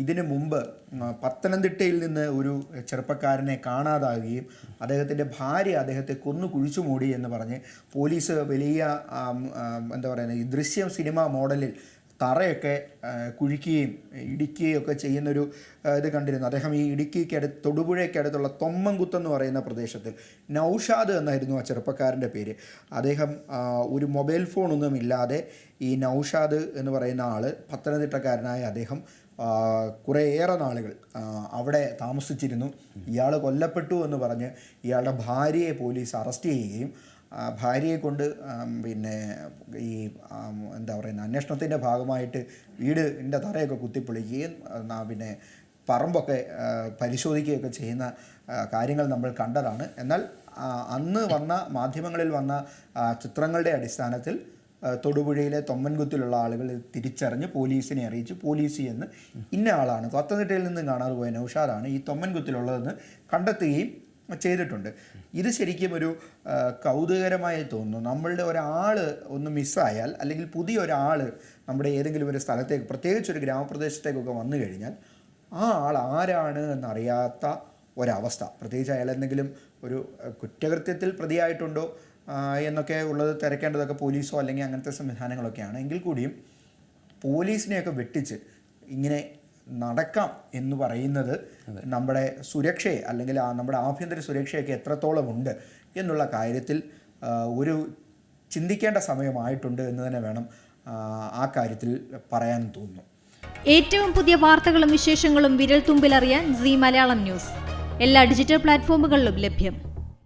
ഇതിനു മുമ്പ് പത്തനംതിട്ടയിൽ നിന്ന് ഒരു ചെറുപ്പക്കാരനെ കാണാതാകുകയും അദ്ദേഹത്തിന്റെ ഭാര്യ അദ്ദേഹത്തെ കൊന്നു കുഴിച്ചു മൂടി എന്ന് പറഞ്ഞ് പോലീസ് വലിയ എന്താ പറയുന്നത് ഈ ദൃശ്യം സിനിമ മോഡലിൽ തറയൊക്കെ കുഴിക്കുകയും ഇടിക്കുകയും ഒക്കെ ചെയ്യുന്നൊരു ഇത് കണ്ടിരുന്നു. അദ്ദേഹം ഈ ഇടുക്കിക്ക് അടുത്ത് തൊടുപുഴയ്ക്കടുത്തുള്ള തൊമ്മൻകുത്ത് എന്ന് പറയുന്ന പ്രദേശത്തിൽ നൗഷാദ് എന്നായിരുന്നു ആ ചെറുപ്പക്കാരന്റെ പേര്. അദ്ദേഹം ഒരു മൊബൈൽ ഫോണൊന്നും ഇല്ലാതെ ഈ നൗഷാദ് എന്ന് പറയുന്ന ആൾ പത്തനംതിട്ടക്കാരനായ അദ്ദേഹം കുറേയേറെ നാളുകൾ അവിടെ താമസിച്ചിരുന്നു. ഇയാൾ കൊല്ലപ്പെട്ടു എന്ന് പറഞ്ഞ് ഇയാളുടെ ഭാര്യയെ പോലീസ് അറസ്റ്റ് ചെയ്യുകയും ഭാര്യയെ കൊണ്ട് പിന്നെ ഈ എന്താ പറയുന്നത് അന്വേഷണത്തിന്റെ ഭാഗമായിട്ട് വീടിന്റെ തറയൊക്കെ കുത്തിപ്പൊളിക്കുകയും പിന്നെ പറമ്പൊക്കെ പരിശോധിക്കുകയൊക്കെ ചെയ്യുന്ന കാര്യങ്ങൾ നമ്മൾ കണ്ടതാണ്. എന്നാൽ അന്ന് വന്ന മാധ്യമങ്ങളിൽ വന്ന ചിത്രങ്ങളുടെ അടിസ്ഥാനത്തിൽ തൊടുപുഴയിലെ തൊമ്മൻകുത്തിലുള്ള ആളുകൾ തിരിച്ചറിഞ്ഞ് പോലീസിനെ അറിയിച്ചു പോലീസ് എന്ന് ഇന്ന ആളാണ്. പത്തനംതിട്ടയിൽ നിന്ന് കാണാതെ പോയ നൗഷാദാണ് ഈ തൊമ്മൻകുത്തിലുള്ളതെന്ന് കണ്ടെത്തുകയും ചെയ്തിട്ടുണ്ട്. ഇത് ശരിക്കും ഒരു കൗതുകരമായി തോന്നുന്നു. നമ്മളുടെ ഒരാൾ ഒന്ന് മിസ്സായാൽ അല്ലെങ്കിൽ പുതിയ ഒരാൾ നമ്മുടെ ഏതെങ്കിലും ഒരു സ്ഥലത്തേക്ക് പ്രത്യേകിച്ച് ഒരു ഗ്രാമപ്രദേശത്തേക്കൊക്കെ വന്നു കഴിഞ്ഞാൽ ആ ആൾ ആരാണ് എന്നറിയാത്ത ഒരവസ്ഥ. പ്രത്യേകിച്ച് അയാൾ എന്തെങ്കിലും ഒരു കുറ്റകൃത്യത്തിൽ പ്രതിയായിട്ടുണ്ടോ എന്നൊക്കെ ഉള്ളത് തിരക്കേണ്ടതൊക്കെ പോലീസോ അല്ലെങ്കിൽ അങ്ങനത്തെ സംവിധാനങ്ങളൊക്കെയാണ്. എങ്കിൽ കൂടിയും പോലീസിനെയൊക്കെ വെട്ടിച്ച് ഇങ്ങനെ നടക്കാം എന്ന് പറയുന്നത് നമ്മുടെ സുരക്ഷയെ അല്ലെങ്കിൽ ആ നമ്മുടെ ആഭ്യന്തര സുരക്ഷയൊക്കെ എത്രത്തോളം ഉണ്ട് എന്നുള്ള കാര്യത്തിൽ ഒരു ചിന്തിക്കേണ്ട സമയമായിട്ടുണ്ട് എന്ന് തന്നെ വേണം ആ, ആ കാര്യത്തിൽ പറയാൻ തോന്നുന്നു. ഏറ്റവും പുതിയ വാർത്തകളും വിശേഷങ്ങളും വിരൽ തുമ്പിലറിയാൻ സി മലയാളം ന്യൂസ്. എല്ലാ ഡിജിറ്റൽ പ്ലാറ്റ്ഫോമുകളിലും ലഭ്യം.